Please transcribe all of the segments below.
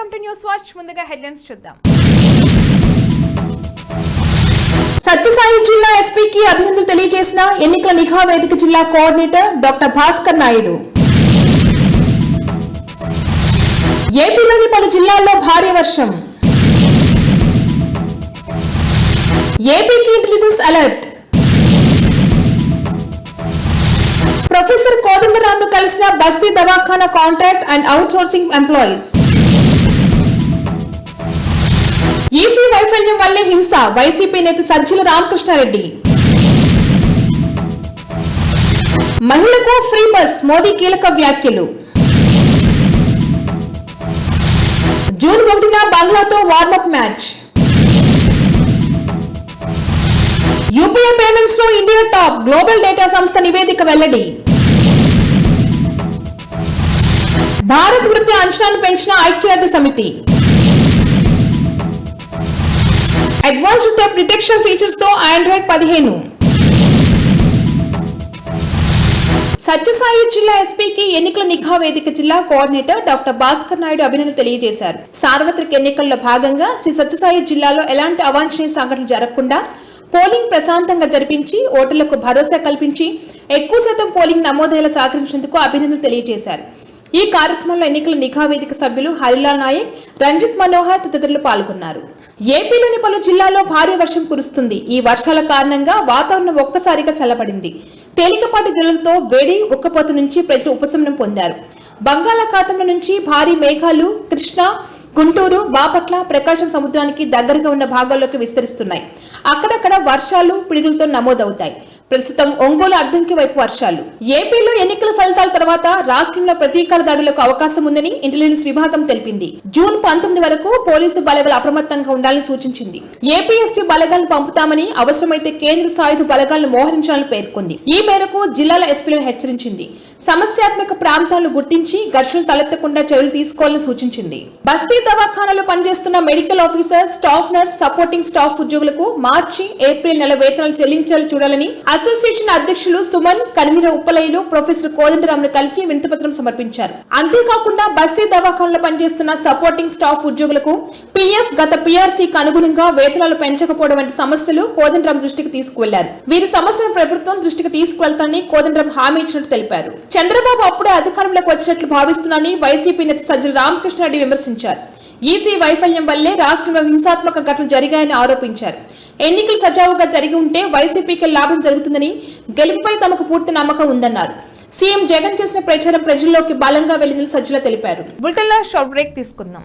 Welcome to news watch. ముందుగా headlines చూద్దాం. సత్యసాయి జిల్లా ఎస్పీకి అభినందనలు తెలియజేసిన ఎన్నికల నిఘా వేదిక జిల్లా కోఆర్డినేటర్ డాక్టర్ భాస్కర్ నాయుడు. ఏపీలోని పలు జిల్లాల్లో భారీ వర్షం. ఏపీకి ఇంటెలిజెన్స్ అలర్ట్. ప్రొఫెసర్ కోదండరామ్ను కలిసిన బస్తీ దవాఖానా contract and outsourcing employees. EC వైఫల్యం వల్లే హింస. వైసీపీ నేత సజ్జల రామకృష్ణారెడ్డి. మహిళకు ఫ్రీ బస్. మోదీ కీలక వ్యాఖ్యలు. జూన్ ఒకటిన బంగ్లాతో వార్మప్ మ్యాచ్. యూపీఐ పేమెంట్స్లో ఇండియా టాప్. గ్లోబల్ డేటా సంస్థ నివేదిక వెల్లడి. భారత్ వృద్ధి అంచనాను పెంచిన ఐక్యరాజ్య సమితి. అడ్వాన్స్డ్ టెప్ డిటెక్షన్ ఫీచర్స్తో ఆండ్రాయిడ్ పదిహేను. సత్యసాయి జిల్లా ఎస్పీకి ఎన్నికల నిఘా వేదిక జిల్లా కోఆర్డినేటర్ డాక్టర్ భాస్కర్ నాయుడు అభినందనలు తెలియజేశారు. సార్వత్రిక ఎన్నికల్లో భాగంగా శ్రీ సత్యసాయి జిల్లాలో ఎలాంటి అవాంఛనీయ సంఘటనలు జరగకుండా పోలింగ్ ప్రశాంతంగా జరిపించి ఓటర్లకు భరోసా కల్పించి ఎక్కువ శాతం పోలింగ్ నమోదయ్యేలా సహకరించేందుకు అభినందనలు తెలియజేశారు. ఈ కార్యక్రమంలో ఎన్నికల నిఘా వేదిక సభ్యులు హరిలాల్ నాయక్ రంజిత్ మనోహర్ తదితరులు పాల్గొన్నారు. ఏపీలోని పలు జిల్లాల్లో భారీ వర్షం కురుస్తుంది. ఈ వర్షాల కారణంగా వాతావరణం ఒక్కసారిగా చల్లబడింది. తేలికపాటి జల్లులతో వేడి ఉక్కపోత నుంచి ప్రజలు ఉపశమనం పొందారు. బంగాళాఖాతంలో నుంచి భారీ మేఘాలు కృష్ణా గుంటూరు బాపట్ల ప్రకాశం సముద్రానికి దగ్గరగా ఉన్న భాగాల్లోకి విస్తరిస్తున్నాయి. అక్కడక్కడ వర్షాలు పిడుగులతో నమోదవుతాయి. ప్రస్తుతం ఒంగోలు అర్ధంకి వైపు వర్షాలు. ఏపీలో ఎన్నికల ఫలితాల తర్వాత రాష్ట్రంలో ప్రతీకార దాడులకు అవకాశం ఉందని ఇంటెలిజెన్స్ విభాగం తెలిపింది. జూన్ పంతొమ్మిది వరకు పోలీసు బలగాలు అప్రమత్తంగా ఉండాలని సూచించింది. ఏపీఎస్పీ బలగాలను పంపుతామని అవసరమైతే కేంద్ర సాయుధ బలగాలను మోహరించాలని పేర్కొంది. ఈ మేరకు జిల్లాల ఎస్పీలను హెచ్చరించింది. సమస్యాత్మక ప్రాంతాలు గుర్తించి ఘర్షణ తలెత్తకుండా చర్యలు తీసుకోవాలని సూచించింది. బస్తీ దవాఖానాలో పనిచేస్తున్న medical officer staff nurse supporting staff ఉద్యోగులకు మార్చి ఏప్రిల్ నెల వేతనాలు చెల్లించాలని చూడాలని అసోసియేషన్ అధ్యక్షులు సుమన్ కన్వీనర్ ఉప్పలయ్యలు ప్రొఫెసర్ కోదండరామ్ను కలిసి వినతిపత్రం సమర్పించారు. అంతేకాకుండా బస్తీ దవాఖానాలో పనిచేస్తున్న సపోర్టింగ్ స్టాఫ్ ఉద్యోగులకు పీఎఫ్ గత పీఆర్సీకి అనుగుణంగా వేతనాలు పెంచకపోవడం వంటి సమస్యలు కోదండరాం దృష్టికి తీసుకువెళ్ళారు. వీరి సమస్యను ప్రభుత్వం దృష్టికి తీసుకువెళ్తానని కోదండరాం హామీ ఇచ్చినట్టు తెలిపారు. చంద్రబాబు అప్పుడే అధికారంలోకి వచ్చినట్లు భావిస్తున్నానని వైసీపీ నేత సజ్జల రామకృష్ణారెడ్డి విమర్శించారు. ఈసీ వైఫల్యం వల్లే రాష్ట్రంలో హింసాత్మక ఘటనలు జరిగాయని ఆరోపించారు. ఎన్నికలు సజావుగా జరిగి ఉంటే వైసీపీకి లాభం జరుగుతుందని గెలుపుపై తమకు పూర్తి నమ్మకం ఉందన్నారు. సీఎం జగన్ చేసిన ప్రచారం ప్రజల్లోకి బలంగా వెళ్ళిందని సజ్జల తెలిపారు. బులెటిన్లో షార్ట్ బ్రేక్ తీసుకుందాం.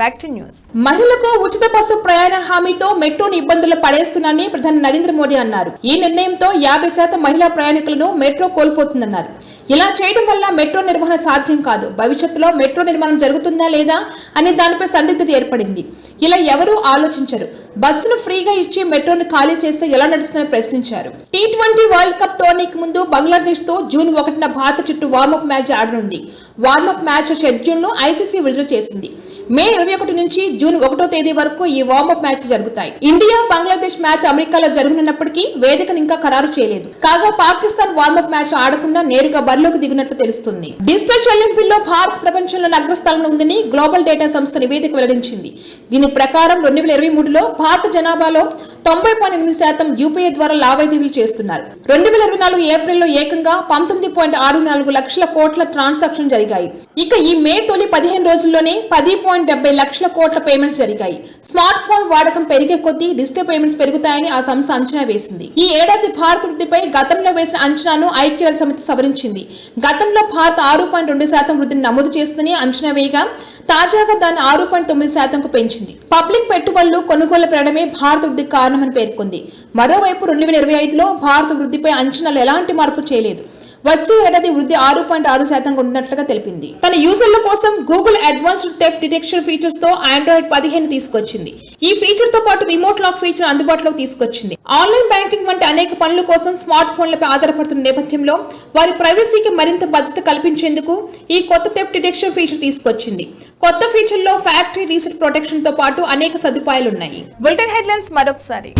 బ్యాక్ టు న్యూస్ మహిళలకు ఉచిత బస్సు ప్రయాణ హామీతో మెట్రోను ఇబ్బందులు పడేస్తున్నానని ప్రధాని నరేంద్ర మోడీ అన్నారు. ఈ నిర్ణయంతో యాభై శాతం మహిళా ప్రయాణికులను మెట్రో కోల్పోతుందన్నారు. ఇలా చేయడం వల్ల మెట్రో నిర్వహణ సాధ్యం కాదు. భవిష్యత్తులో మెట్రో నిర్మాణం జరుగుతుందా లేదా అనే దానిపై సందిగ్ధత ఏర్పడింది. ఇలా ఎవరూ ఆలోచించరు. బస్సును ఫ్రీగా ఇచ్చి మెట్రోను ఖాళీ చేస్తే ఎలా నడుస్తుందని ప్రశ్నించారు. టీ ట్వంటీ వరల్డ్ కప్ టోర్నీకి ముందు బంగ్లాదేశ్తో జూన్ ఒకటిన భారత చుట్టూ వార్మప్ మ్యాచ్ ఆడనుంది. వార్మప్ మ్యాచ్ షెడ్యూల్ను ఐసీసీ విడుదల చేసింది. మే ఇరవై ఒకటి నుంచి జూన్ ఒకటో తేదీ వరకు ఈ వార్మప్ మ్యాచ్ జరుగుతాయి. ఇండియా బంగ్లాదేశ్ మ్యాచ్ అమెరికాలో జరగనున్నప్పటికీ వేదికను ఇంకా ఖరారు చేయలేదు. కాగా పాకిస్తాన్ వార్మప్ మ్యాచ్ ఆడకుండా నేరుగా బరిలోకి దిగినట్లు తెలుస్తుంది. డిజిటల్ చెల్లింపుల్లో భారత్ ప్రపంచంలో అగ్రస్థానంలో ఉందని గ్లోబల్ డేటా సంస్థ నివేదిక వెల్లడించింది. దీని ప్రకారం రెండు వేల ఇరవై మూడులో భారత జనాభాలో తొంభై పాయింట్ ఎనిమిది శాతం యూపీఐ ద్వారా లావాదేవీలు చేస్తున్నారు. రెండు వేల ఇరవై నాలుగు ఏప్రిల్లో ఏకంగా పంతొమ్మిది పాయింట్ ఆరు నాలుగు లక్షల కోట్ల ట్రాన్సాక్షన్ జరిగాయి. ఇక ఈ మే తొలి పదిహేను రోజుల్లోనే పది పాయింట్ డెబ్బై లక్షల కోట్ల పేమెంట్స్ జరిగాయి. స్మార్ట్ ఫోన్ వాడకం పెరిగే కొద్దీ డిజిటల్ పేమెంట్స్ పెరుగుతాయని ఆ సంస్థ అంచనా వేసింది. ఈ ఏడాది భారత్ వృద్ధిపై గతంలో వేసిన అంచనాను ఐక్యరాజ్య సమితి సవరించింది. గతంలో భారత్ ఆరు పాయింట్ రెండు శాతం వృద్ధిని నమోదు చేస్తుందని అంచనా వేయగా తాజాగా దాన్ని ఆరు పాయింట్ తొమ్మిది శాతంకు పెంచింది. పబ్లిక్ పెట్టుబడులు కొనుగోలు పెరగడమే భారత వృద్ధికి కారణమని పేర్కొంది. మరోవైపు రెండు వేల ఇరవై ఐదులో భారత వృద్ధిపై అంచనాలు ఎలాంటి మార్పు చేయలేదు. వచ్చే ఏడాది వృద్ధి ఆరు పాయింట్ ఆరు శాతంగా ఉన్నట్లుగా తెలిపింది. తన యూజర్ల కోసం గూగుల్ అడ్వాన్స్డ్ థెఫ్ట్ డిటెక్షన్ ఫీచర్స్తో ఆండ్రాయిడ్ పదిహేను తీసుకొచ్చింది. ఈ ఫీచర్తో పాటు రిమోట్ లాక్ ఫీచర్ అందుబాటులోకి తీసుకొచ్చింది. ఆన్లైన్ బ్యాంకింగ్ వంటి అనేక పనుల కోసం స్మార్ట్ ఫోన్లపై ఆధారపడుతున్న నేపథ్యంలో వారి ప్రైవసీకి మరింత భద్రత కల్పించేందుకు ఈ కొత్త థెఫ్ట్ డిటెక్షన్ ఫీచర్ తీసుకొచ్చింది. కొత్త ఫీచర్లో ఫ్యాక్టరీ రీసెట్ ప్రొటెక్షన్తో పాటు అనేక సదుపాయాలు ఉన్నాయి బులెటిన్ హెడ్లైన్స్ మరొకసారి.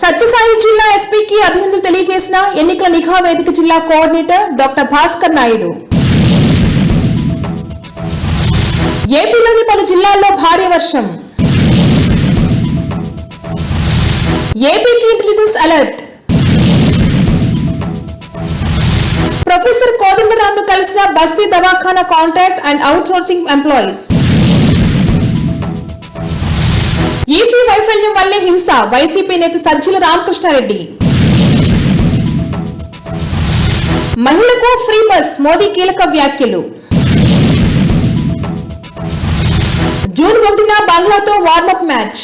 సత్యసాయి జిల్లా ఎస్పీకి అభినందనలు తెలియజేసిన ఎన్నికల నిఘా వేదిక జిల్లా కోఆర్డినేటర్ డాక్టర్ భాస్కర్ నాయుడు. ఏపీలోని పలు జిల్లాల్లో భారీ వర్షం. ఏపీకి ఇంటెలిజెన్స్ అలర్ట్. ప్రొఫెసర్ కోదండరామ్ను కలిసిన బస్తీ దవాఖానా contract and outsourcing employees. EC వైఫల్యం వల్లే హింస. వైసీపీ నేత సజ్జల రామకృష్ణారెడ్డి. మహిళకు ఫ్రీ బస్ మోదీ కీలక వ్యాఖ్యలు. జూన్ ఒకటిన బంగ్లాతో వార్మప్ మ్యాచ్.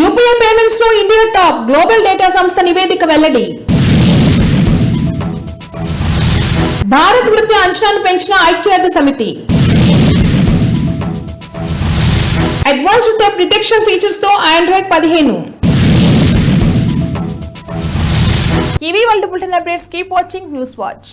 యూపీఐ పేమెంట్స్లో ఇండియా టాప్ గ్లోబల్ డేటా సంస్థ నివేదిక వెల్లడి. భారత్ వృత్తి అంచనాను పెంచిన ఐక్యరాజ్య సమితి. అడ్వాన్స్డ్ థెఫ్ట్ డిటెక్షన్ ఫీచర్స్తో ఆండ్రాయిడ్ పదిహేను. ఇవి వాళ్ళు bulletin updates. Keep watching news watch.